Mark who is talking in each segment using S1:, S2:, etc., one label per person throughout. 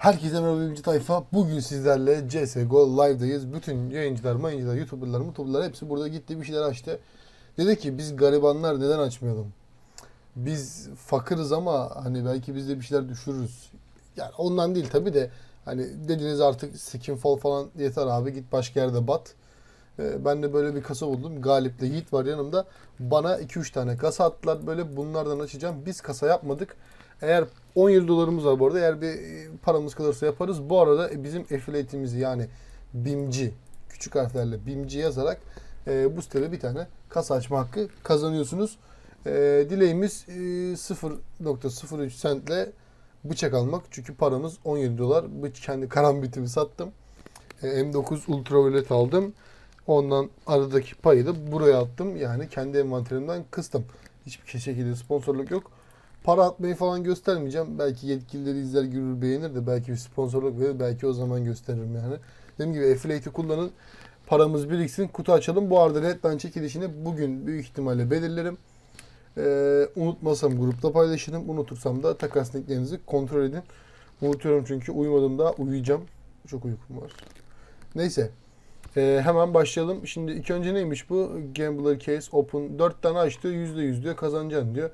S1: Herkese merhaba oyuncu tayfa. Bugün sizlerle CSGO Live'dayız. Bütün yayıncılar, mayıncılar, YouTuber'lar, YouTuber'lar hepsi burada gitti bir şeyler açtı. Dedi ki biz garibanlar neden açmayalım? Biz fakırız ama hani belki biz de bir şeyler düşürürüz. Yani ondan değil tabi de hani dediniz artık skin fall falan yeter abi git başka yerde bat. Ee, Ben de böyle bir kasa buldum. Galip'le Yiğit var yanımda. Bana 2-3 tane kasa attılar. Böyle bunlardan açacağım. Biz kasa yapmadık. Eğer 17 dolarımız var bu arada. Eğer bir e, paramız kalırsa yaparız. Bu arada e, bizim affiliate'imizi yani BIMCI küçük harflerle BIMCI yazarak e, bu sitede bir tane kasa açma hakkı kazanıyorsunuz. E, dileğimiz e, 0.03 centle bıçak almak. Çünkü paramız 17 dolar. Kendi karambitimi sattım. E, M9 Ultraviolet aldım. Ondan aradaki payı da buraya attım. Yani kendi envanterimden kıstım. Hiçbir şekilde sponsorluk yok. Para atmayı falan göstermeyeceğim. Belki yetkilileri izler görür beğenir de belki bir sponsorluk verir. Belki o zaman gösteririm yani. Dediğim gibi affiliate'i kullanın. Paramız biriksin. Kutu açalım. Bu arada Redline çekilişini bugün büyük ihtimalle belirlerim. Ee, unutmasam grupta paylaşırım. Unutursam da takas linklerinizi kontrol edin. Unutuyorum çünkü uyumadığımda uyuyacağım. Çok uykum var. Neyse. Ee, hemen başlayalım. Şimdi ilk önce neymiş bu? Gambler Case Open. 4 tane açtı. %100 diyor kazanacaksın diyor.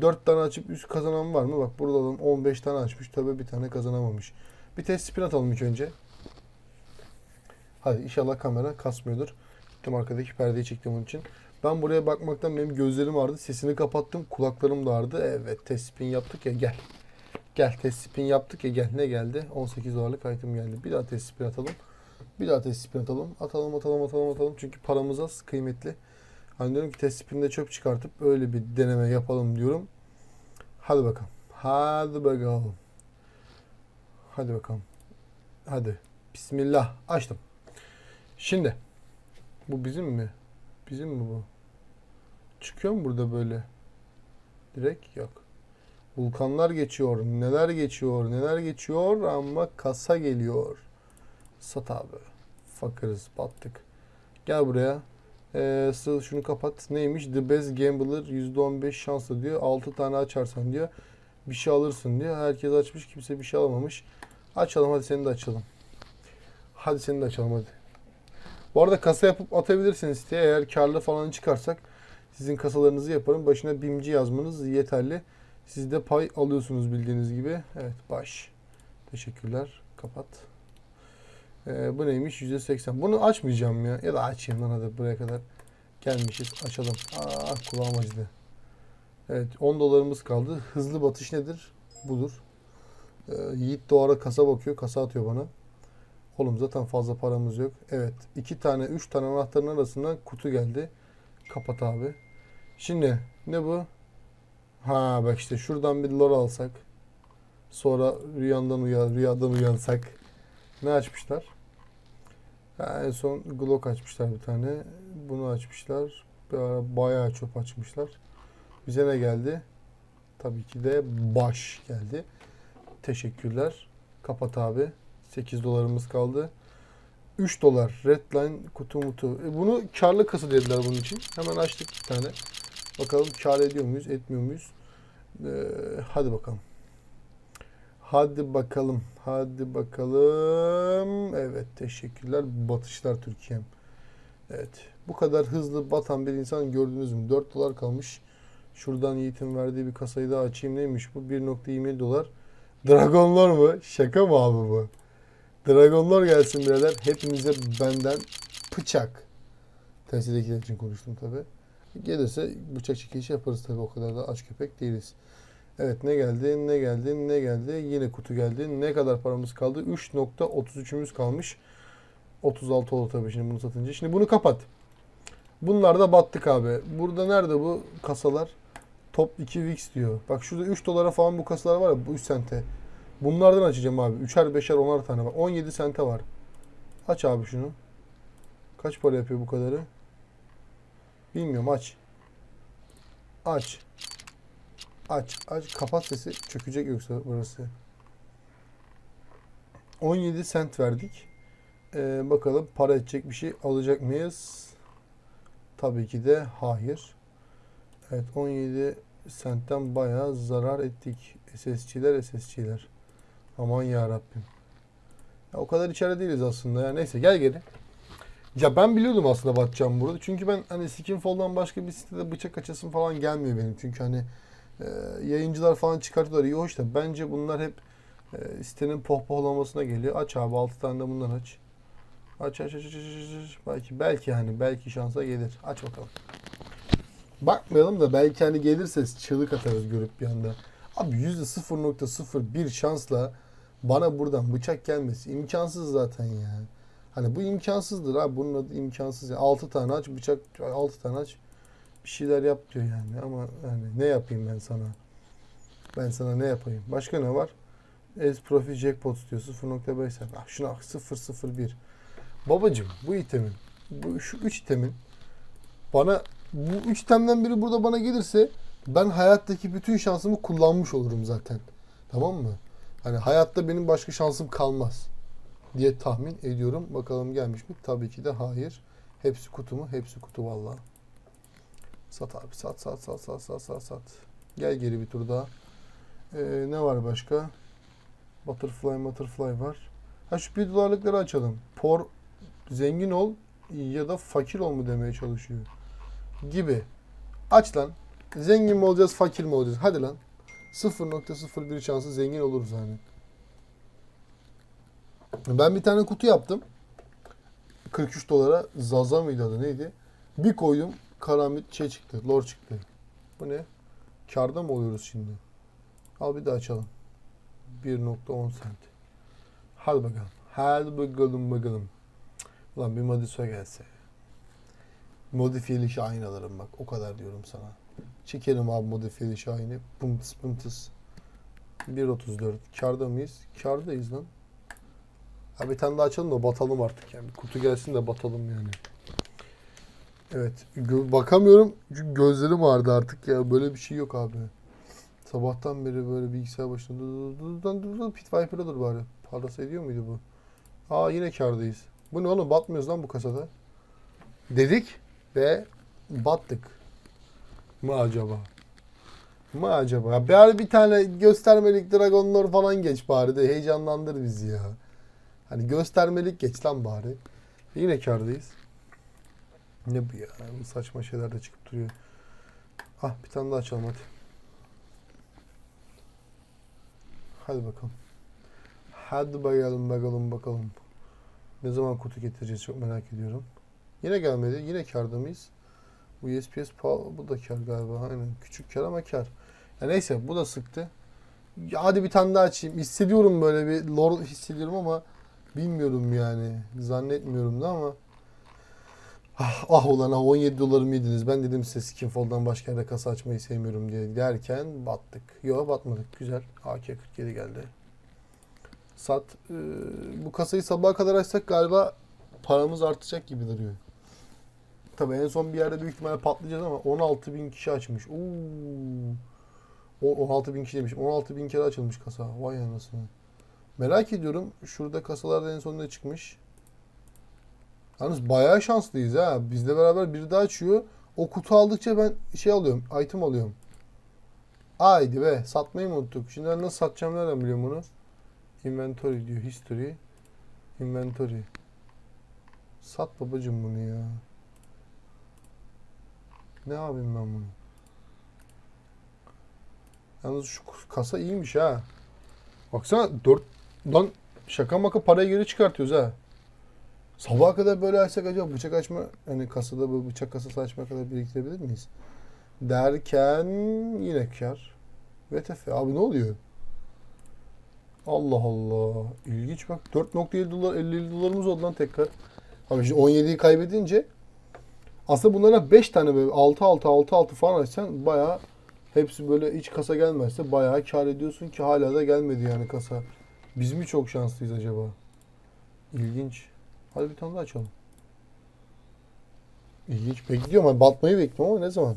S1: 4 tane açıp üst kazanan var mı? Bak burada adam 15 tane açmış. Tabii bir tane kazanamamış. Bir test spin atalım ilk önce. Hadi inşallah kamera kasmıyordur. Gittim arkadaki perdeyi çektim onun için. Ben buraya bakmaktan benim gözlerim ağrıdı. Sesini kapattım. Kulaklarım da ağrıdı. Evet test spin yaptık ya gel. Gel test spin yaptık ya gel. Ne geldi? 18 dolarlık item geldi. Bir daha test spin atalım. Bir daha test spin atalım. Atalım atalım atalım atalım. Çünkü paramız az kıymetli. Hani diyorum ki test spinde çöp çıkartıp öyle bir deneme yapalım diyorum. Hadi bakalım. Hadi bakalım. Hadi bakalım. Hadi. Bismillah. Açtım. Şimdi. Bu bizim mi? Bizim mi bu? Çıkıyor mu burada böyle? Direkt yok. Vulkanlar geçiyor. Neler geçiyor. Neler geçiyor ama kasa geliyor. Sat abi. Fakırız. Battık. Gel buraya. Ee, şunu kapat. Neymiş? The best gambler %15 şanslı diyor. 6 tane açarsan diyor. Bir şey alırsın diyor. Herkes açmış. Kimse bir şey alamamış. Açalım hadi seni de açalım. Hadi seni de açalım hadi. Bu arada kasa yapıp atabilirsiniz siteye. Eğer karlı falan çıkarsak sizin kasalarınızı yaparım. Başına BIMCI yazmanız yeterli. Siz de pay alıyorsunuz bildiğiniz gibi. Evet baş. Teşekkürler. Kapat. Ee, bu neymiş? %80. Bunu açmayacağım ya. Ya da açayım lan hadi buraya kadar. Gelmişiz. Açalım. Aa kulağım acıdı. Evet 10 dolarımız kaldı. Hızlı batış nedir? Budur. Ee, Yiğit de o ara kasa bakıyor. Kasa atıyor bana. Oğlum zaten fazla paramız yok. Evet. iki tane, üç tane anahtarın arasından kutu geldi. Kapat abi. Şimdi ne bu? Ha bak işte şuradan bir lore alsak. Sonra rüyandan uyan, rüyadan uyansak. Ne açmışlar? En son Glock açmışlar bir tane. Bunu açmışlar. Bir ara bayağı çöp açmışlar. Bize ne geldi? Tabii ki de baş geldi. Teşekkürler. Kapat abi. 8 dolarımız kaldı. 3 dolar. Redline kutu mutu. E bunu karlı kasa dediler bunun için. Hemen açtık bir tane. Bakalım kar ediyor muyuz, etmiyor muyuz? Ee, hadi bakalım. Hadi bakalım. Hadi bakalım. Evet teşekkürler. Batışlar Türkiye'm. Evet. Bu kadar hızlı batan bir insan gördünüz mü? 4 dolar kalmış. Şuradan Yiğit'in verdiği bir kasayı daha açayım. Neymiş bu? 1.27 dolar. Dragonlar mı? Şaka mı abi bu? Dragonlar gelsin birader. Hepinize benden bıçak. Temsildekiler için konuştum tabi. Gelirse bıçak çekilişi yaparız tabi. O kadar da aç köpek değiliz. Evet ne geldi, ne geldi, ne geldi. Yine kutu geldi. Ne kadar paramız kaldı? 3.33'ümüz kalmış. 36 oldu tabii şimdi bunu satınca. Şimdi bunu kapat. Bunlar da battık abi. Burada nerede bu kasalar? Top 2 VIX diyor. Bak şurada 3 dolara falan bu kasalar var ya bu 3 sente. Bunlardan açacağım abi. 3'er 5'er 10'ar tane var. 17 sente var. Aç abi şunu. Kaç para yapıyor bu kadarı? Bilmiyorum aç. Aç. Aç. Aç. Kapat sesi. Çökecek yoksa burası. 17 sent verdik. Ee, bakalım para edecek bir şey alacak mıyız? Tabii ki de hayır. Evet 17 sentten bayağı zarar ettik. SS'çiler SS'çiler. Aman ya Rabbim. Ya o kadar içeride değiliz aslında ya. Neyse gel geri. Ya ben biliyordum aslında batacağım burada. Çünkü ben hani Skinfall'dan başka bir sitede bıçak açasım falan gelmiyor benim. Çünkü hani e, yayıncılar falan çıkartıyorlar iyi hoş da bence bunlar hep e, sitenin pohpohlamasına geliyor. Aç abi 6 tane de bundan aç. Aç aç aç aç aç aç. Belki belki hani belki şansa gelir. Aç bakalım. Bakmayalım da belki hani gelirse çığlık atarız görüp bir anda. Abi %0.01 şansla bana buradan bıçak gelmesi imkansız zaten ya. Hani bu imkansızdır abi. Bunun adı imkansız. ya. 6 tane aç bıçak 6 tane aç bir şeyler yap diyor yani. Ama yani ne yapayım ben sana? Ben sana ne yapayım? Başka ne var? Ez Profi Jackpot diyor 0.5 sen. Ah şuna bak 001. Babacım bu itemin bu şu 3 itemin bana bu 3 itemden biri burada bana gelirse ben hayattaki bütün şansımı kullanmış olurum zaten. Tamam mı? Hani hayatta benim başka şansım kalmaz diye tahmin ediyorum. Bakalım gelmiş mi? Tabii ki de hayır. Hepsi kutu mu? Hepsi kutu vallahi. Sat abi sat sat sat sat sat sat sat. Gel geri bir tur daha. Ee, ne var başka? Butterfly butterfly var. Ha şu bir dolarlıkları açalım. Por zengin ol ya da fakir ol mu demeye çalışıyor. Gibi. Aç lan. Zengin mi olacağız fakir mi olacağız? Hadi lan. 0.01 şansı zengin oluruz hani. Ben bir tane kutu yaptım. 43 dolara Zaza mıydı adı neydi? Bir koydum karamit şey çıktı. Lor çıktı. Bu ne? Karda mı oluyoruz şimdi? Al bir daha açalım. 1.10 sent. Hadi bakalım. Hadi bakalım bakalım. Ulan bir Madiso gelse. Modifiyeli Şahin alırım bak. O kadar diyorum sana. Çekerim abi modifiyeli Şahin'i. Bımtıs bımtıs. 1.34. Karda mıyız? Kardayız lan. Ha bir tane daha açalım da batalım artık yani. Kutu gelsin de batalım yani. Evet. Bakamıyorum çünkü gözlerim ağrıdı artık ya. Böyle bir şey yok abi. Sabahtan beri böyle bilgisayar başında dur dur Pit Viper'a dur bari. Parlasa ediyor muydu bu? Aa yine kardayız. Bu ne oğlum batmıyoruz lan bu kasada. Dedik ve battık. Mı acaba? Mı acaba? Bari bir tane göstermelik Dragonlar falan geç bari de heyecanlandır bizi ya. Hani göstermelik geç lan bari. Yine kardayız. Ne bu ya? Bu saçma şeyler de çıkıp duruyor. Ah bir tane daha açalım hadi. Hadi bakalım. Hadi bakalım bakalım bakalım. Ne zaman kutu getireceğiz çok merak ediyorum. Yine gelmedi. Yine karda mıyız? Bu USPS pahalı. Bu da kar galiba. Aynen. Küçük kar ama kar. Ya neyse bu da sıktı. Ya hadi bir tane daha açayım. Hissediyorum böyle bir lore hissediyorum ama bilmiyorum yani. Zannetmiyorum da ama. Ah, ah ulan ah 17 dolarımı yediniz. Ben dedim size Skinfall'dan başka yerde kasa açmayı sevmiyorum diye derken battık. Yok batmadık. Güzel. AK-47 geldi. Sat. Ee, bu kasayı sabaha kadar açsak galiba paramız artacak gibi duruyor. Tabii en son bir yerde büyük ihtimalle patlayacağız ama 16 bin kişi açmış. Oo. O 16 bin kişi demişim. 16 bin kere açılmış kasa. Vay anasını. Merak ediyorum. Şurada kasalarda en son ne çıkmış? Yalnız bayağı şanslıyız ha. Bizle beraber biri daha açıyor. O kutu aldıkça ben şey alıyorum. Item alıyorum. Haydi be. Satmayı mı unuttuk? Şimdi ben nasıl satacağım nereden biliyorum bunu? Inventory diyor. History. Inventory. Sat babacım bunu ya. Ne yapayım ben bunu? Yalnız şu kasa iyiymiş ha. Baksana 4 lan şaka maka parayı geri çıkartıyoruz ha. Sabaha kadar böyle açsak acaba bıçak açma hani kasada böyle bıçak kasası açma kadar biriktirebilir miyiz? Derken yine kar. VTF abi ne oluyor? Allah Allah. İlginç bak. 4.7 dolar 50 dolarımız oldu lan tekrar. Abi şimdi 17'yi kaybedince aslında bunlara 5 tane böyle 6 6 6 6 falan açsan bayağı hepsi böyle hiç kasa gelmezse bayağı kar ediyorsun ki hala da gelmedi yani kasa. Biz mi çok şanslıyız acaba? İlginç. Hadi bir tane daha açalım. İlginç. Bekliyorum. Ben batmayı bekliyorum ama ne zaman?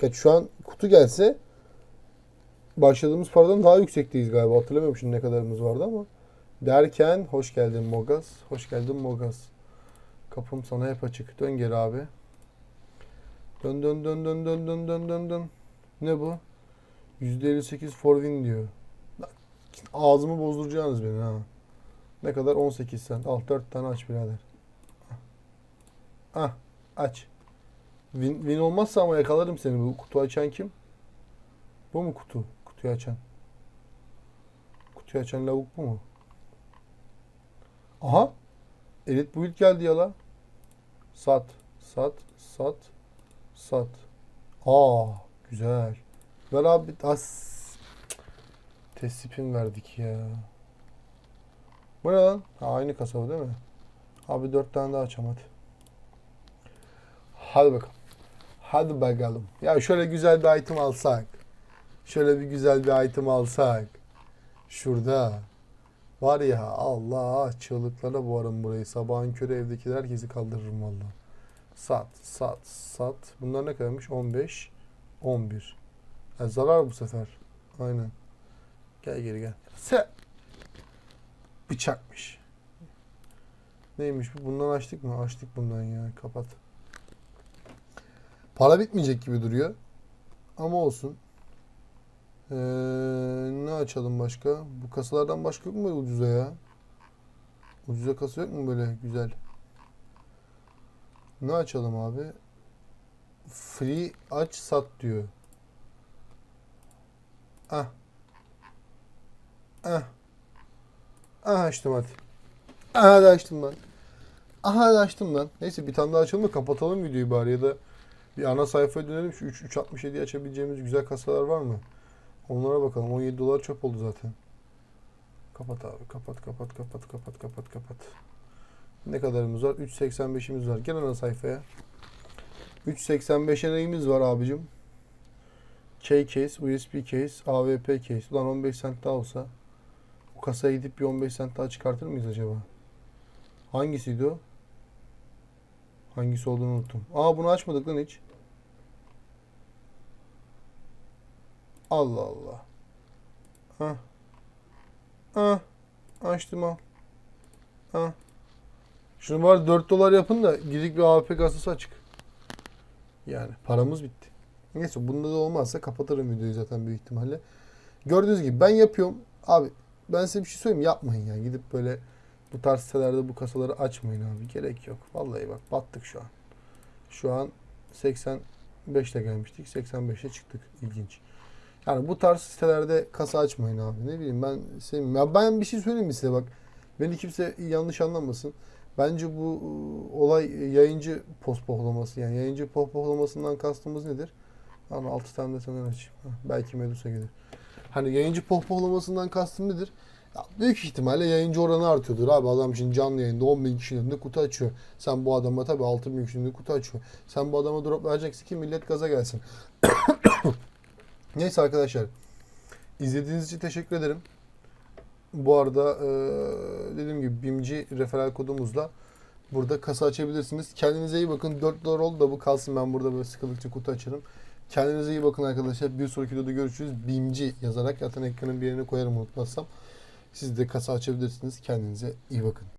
S1: Gerçi şu an kutu gelse başladığımız paradan daha yüksekteyiz galiba. Hatırlamıyorum şimdi ne kadarımız vardı ama. Derken hoş geldin Mogas. Hoş geldin Mogas. Kapım sana hep açık. Dön geri abi. Dön dön dön dön dön dön dön dön dön. Ne bu? %58 for win diyor. Ağzımı bozduracaksınız beni ha. Ne kadar? 18 sen. Al 4 tane aç birader. Ah aç. Win, win olmazsa ama yakalarım seni. Bu kutu açan kim? Bu mu kutu? Kutuyu açan. Kutuyu açan lavuk bu mu? Aha. Elit build geldi ya la. Sat. Sat. Sat. Sat. Aa güzel. Ver abi. As. Tesipin verdik ya. Bu ne lan? Ha, aynı kasaba değil mi? Abi dört tane daha açam hadi. Hadi bakalım. Hadi bakalım. Ya şöyle güzel bir item alsak. Şöyle bir güzel bir item alsak. Şurada. Var ya Allah çığlıklara boğarım burayı. Sabahın körü evdekiler herkesi kaldırırım valla. Sat, sat, sat. Bunlar ne kadarmış? 15, 11. Ha, zarar bu sefer. Aynen. Gel geri gel. Se. Bıçakmış. Neymiş bu? Bundan açtık mı? Açtık bundan ya. Kapat. Para bitmeyecek gibi duruyor. Ama olsun. Ee, ne açalım başka? Bu kasalardan başka yok mu ucuza ya? Ucuza kasa yok mu böyle güzel? Ne açalım abi? Free aç sat diyor. Ah. Ah. Ah açtım hadi. Aha hadi açtım lan. Aha hadi açtım lan. Neyse bir tane daha açalım da kapatalım videoyu bari ya da bir ana sayfaya dönelim. Şu 3 367 açabileceğimiz güzel kasalar var mı? Onlara bakalım. 17 dolar çöp oldu zaten. Kapat abi. Kapat kapat kapat kapat kapat kapat. Ne kadarımız var? 3.85'imiz var. Gel ana sayfaya. 3.85'e neyimiz var abicim? K case, USB case, AVP case. Ulan 15 cent daha olsa kasaya gidip bir 15 cent daha çıkartır mıyız acaba? Hangisiydi o? Hangisi olduğunu unuttum. Aa bunu açmadık lan hiç. Allah Allah. Ha. Ha. Açtım al. Ha. Şunu bari 4 dolar yapın da gidik bir AWP kasası açık. Yani paramız bitti. Neyse bunda da olmazsa kapatırım videoyu zaten büyük ihtimalle. Gördüğünüz gibi ben yapıyorum. Abi ben size bir şey söyleyeyim yapmayın ya. Gidip böyle bu tarz sitelerde bu kasaları açmayın abi. Gerek yok. Vallahi bak battık şu an. Şu an 85'te gelmiştik. 85'e çıktık. İlginç. Yani bu tarz sitelerde kasa açmayın abi. Ne bileyim ben sevmiyorum. Ya ben bir şey söyleyeyim mi size bak. Beni kimse yanlış anlamasın. Bence bu ıı, olay yayıncı pospohlaması. Yani yayıncı pospohlamasından kastımız nedir? Ama 6 tane de senden açayım. Belki Medusa gelir. Hani yayıncı pohpohlamasından kastım nedir? Ya büyük ihtimalle yayıncı oranı artıyordur abi. Adam şimdi canlı yayında 10 bin kişinin önünde kutu açıyor. Sen bu adama tabii 6 bin kişinin önünde kutu açıyor. Sen bu adama drop vereceksin ki millet gaza gelsin. Neyse arkadaşlar. İzlediğiniz için teşekkür ederim. Bu arada eee, dediğim gibi BİMCI referal kodumuzla burada kasa açabilirsiniz. Kendinize iyi bakın. 4 dolar oldu da bu kalsın. Ben burada böyle sıkıldıkça kutu açarım. Kendinize iyi bakın arkadaşlar. Bir sonraki videoda görüşürüz. BİMCI yazarak zaten ekranın bir yerine koyarım unutmazsam. Siz de kasa açabilirsiniz. Kendinize iyi bakın.